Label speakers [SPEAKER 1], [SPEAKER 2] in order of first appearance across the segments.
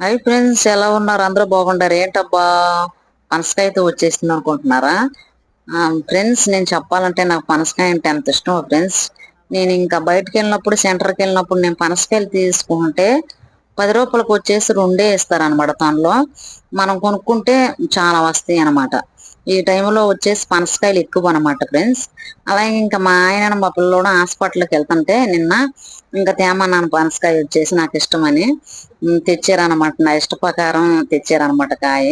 [SPEAKER 1] Hi friends ఎలా ఉన్నారు? అందరూ బాగుండారు? ఏంటబ్బా? పనసకాయ అయితే వచ్చేసింది అనుకుంటున్నారా? ఫ్రెండ్స్ నేను చెప్పాలంటే నాకు పనసకాయ అంటే ఎంత ఇష్టం ఫ్రెండ్స్ నేను ఇంకా బయటకు వెళ్ళినప్పుడు సెంటర్కి వెళ్ళినప్పుడు నేను పనసకాయలు తీసుకుంటే పది రూపాయలకు వచ్చేసి రెండే ఇస్తారనమాట తనలో. మనం కొనుక్కుంటే చాలా వస్తాయి అనమాట ఈ టైంలో వచ్చేసి పనసకాయలు ఎక్కువ అనమాట ఫ్రెండ్స్ అలాగే ఇంకా మా ఆయన మా పిల్లలు హాస్పిటల్కి వెళ్తుంటే నిన్న ఇంకా తేమన్నాను పనసకాయ వచ్చేసి నాకు ఇష్టమని తెచ్చారనమాట నా ఇష్ట ప్రకారం తెచ్చారనమాట కాయ.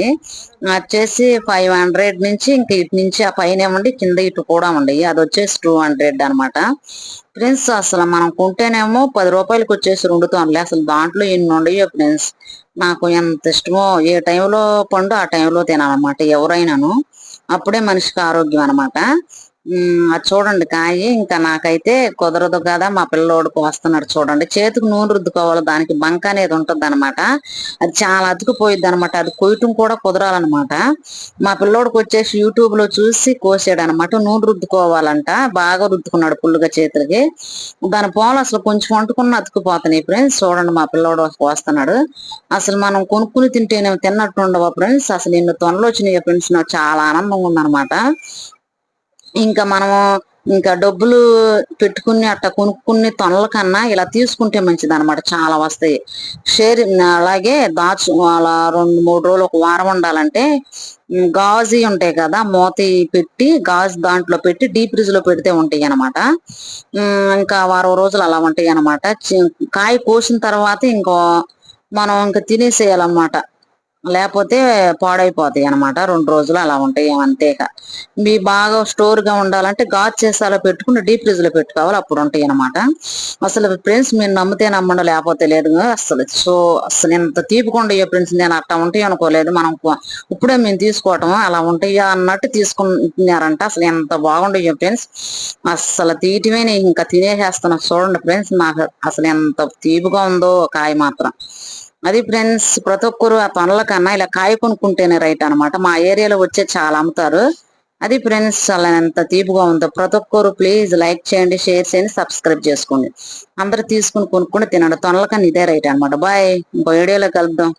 [SPEAKER 1] వచ్చేసి ఫైవ్ హండ్రెడ్ నుంచి ఇంక ఇటు నుంచి ఆ పైన ఏమండి కింద ఇటు కూడా ఉండి అది వచ్చేసి టూ హండ్రెడ్ అనమాట ఫ్రెండ్స్ అసలు మనం కొంటేనేమో పది రూపాయలకి వచ్చేసి రెండు అసలు దాంట్లో ఎన్ని ఉండయో ఫ్రెండ్స్ నాకు ఎంత ఇష్టమో ఏ టైంలో పండు ఆ టైంలో తినాలన్నమాట ఎవరైనాను. అప్పుడే మనిషికి ఆరోగ్యం అనమాట అది చూడండి కాయ. ఇంకా నాకైతే కుదరదు కదా మా పిల్లోడుకు వస్తున్నాడు చూడండి. చేతికి నూనె రుద్దుకోవాలి దానికి బంక అనేది ఉంటుంది అనమాట అది చాలా అతుకుపోయిద్ది అనమాట అది కొయ్యటం కూడా కుదరాలన్నమాట. మా పిల్లోడికి వచ్చేసి యూట్యూబ్లో చూసి కోసాడు అనమాట నూనె రుద్దుకోవాలంట బాగా రుద్దుకున్నాడు పుల్లుగా చేతులకి. దాని పోలు అసలు కొంచెం వంటుకున్న అతుకుపోతున్నాయి ఫ్రెండ్స్. చూడండి మా పిల్లోడు వస్తున్నాడు అసలు మనం కొనుక్కుని తింటేనే తిన్నట్టు ఉండవా ఫ్రెండ్స్? అసలు ఇన్ని తొనలు వచ్చినాయి ఫ్రెండ్స్? నాకు చాలా ఆనందంగా ఉందన్నమాట. ఇంకా మనము ఇంకా డబ్బులు పెట్టుకుని అట్లా కొనుక్కునే తొనల కన్నా ఇలా తీసుకుంటే మంచిది అనమాట చాలా వస్తాయి. షేర్ అలాగే దాచు అలా రెండు మూడు రోజులు ఒక వారం ఉండాలంటే ఉమ్, గాజు ఉంటాయి కదా మూత పెట్టి గాజు దాంట్లో పెట్టి డీప్ ఫ్రిజ్లో పెడితే ఉంటాయి అనమాట ఇంకా వారం రోజులు అలా ఉంటాయి అనమాట కాయ కోసిన తర్వాత ఇంకో మనం ఇంకా తినేసేయాలన్నమాట. లేకపోతే పాడైపోతాయి అన్నమాట. రెండు రోజులు అలా ఉంటాయి అంతేగా. మీ బాగా స్టోర్గా ఉండాలంటే గాజ్ చేసాలో పెట్టుకుని డీప్ ఫ్రిడ్జ్లో పెట్టుకోవాలి అప్పుడు ఉంటాయి అనమాట అసలు ఫ్రెండ్స్ మీరు నమ్మితే నమ్మండి లేకపోతే లేదు. అసలు సో అసలు ఎంత ఏ ఫ్రెండ్స్ నేను అట్టా ఉంటాయి అనుకోలేదు. మనం ఇప్పుడే మేము తీసుకోవటం అలా ఉంటాయా అన్నట్టు తీసుకున్నారంట అసలు ఎంత బాగుండేయో ఫ్రెండ్స్. అసలు తీయటమే ఇంకా తినేసేస్తున్నా. చూడండి ఫ్రెండ్స్ నాకు అసలు ఎంత తీపిగా ఉందో కాయ మాత్రం. అది ఫ్రెండ్స్ ప్రతి ఒక్కరు ఆ పనుల కన్నా ఇలా కాయ కొనుక్కుంటేనే రైట్ అన్నమాట. మా ఏరియాలో వచ్చే చాలా అమ్ముతారు. అది ఫ్రెండ్స్ అలా ఎంత తీపుగా ఉందో ప్రతి ఒక్కరు ప్లీజ్ లైక్ చేయండి షేర్ చేయండి సబ్స్క్రైబ్ చేసుకోండి. అందరు తీసుకుని కొనుక్కుని తినండి. తొనలకన్నా ఇదే రైట్ అన్నమాట. బాయ్ ఇంకో వీడియోలో కలుద్దాం.